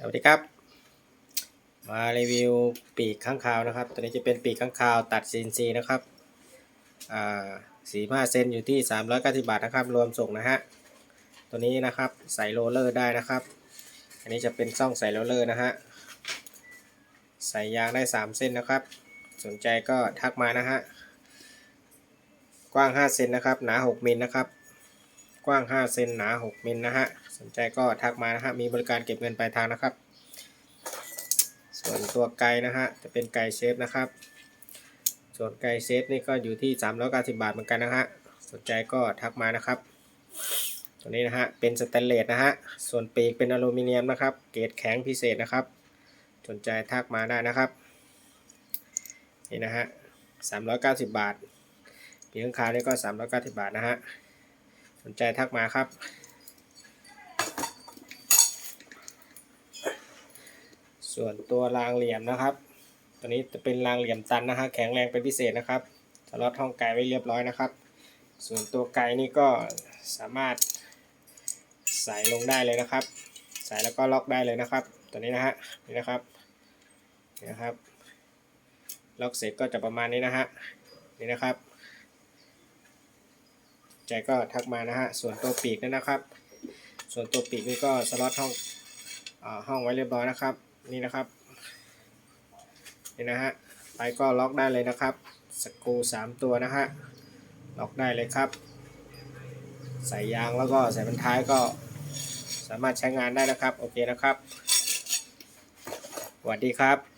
สวัสดีครับ มารีวิวปีกข้างคาวนะครับ ตัวนี้จะเป็นปีกข้างคาวตัด CNC นะครับอ่าสี่ห้าเซนอยู่ที่สามร้อยเก้าสิบาทนะครับ รวมส่งนะฮะ ตัวนี้นะครับใส่โรลเลอร์ได้นะครับ อันนี้จะเป็นซ่องใส่โรลเลอร์นะฮะ ใส่ยางได้สามเส้นนะครับ สนใจก็ทักมานะฮะ กว้าง 5 เซนนะครับ หนา 6มิลนะครับ กว้าง 5 เซนหนา6มิลนะฮะ สนใจก็ทักมานะฮะ มีบริการเก็บเงินปลายทางนะครับ ส่วนตัวไกลนะฮะ จะเป็นไกลเชฟนะครับ ส่วนไกลเชฟนี่ก็อยู่ที่390บาทเหมือนกันนะฮะ สนใจก็ทักมานะครับ ตัวนี้นะฮะ เป็นสแตนเลสนะฮะ ส่วนปีกเป็นอลูมิเนียมนะครับ เกรดแข็งพิเศษนะครับ สนใจทักมาได้นะครับ นี่นะฮะ390 บาทปีกข้างคาวนี่ก็390บาทนะฮะ นใจทักมาครับ ส่วนตัวรางเหลี่ยมนะครับ ตัวนี้จะเป็นรางเหลี่ยมตันนะฮะแข็งแรงเป็นพิเศษนะครับสล็อตห้องไกลไว้เรียบร้อยนะครับ ส่วนตัวไกลนี่ก็สามารถใส่ลงได้เลยนะครับ ใส่แล้วก็ล็อกได้เลยนะครับ ตัวนี้นะฮะนี่นะครับนี่นะครับ ล็อกเสร็จก็จะประมาณนี้นะฮะนี่นะครับ ใจก็ทักมานะฮะ ส่วนตัวปีกนี่นะครับ ส่วนตัวปีกนี่ก็สล็อตห้องอาห้องไว้เรียบร้อยนะครับ นี่นะครับนี่นะฮะไปก็ล็อกได้เลยนะครับ สกรูสามตัวนะฮะ ล็อกได้เลยครับ ใส่ยางแล้วก็ใส่บรรท้ายก็สามารถใช้งานได้นะครับ โอเคนะครับสวัสดีครับ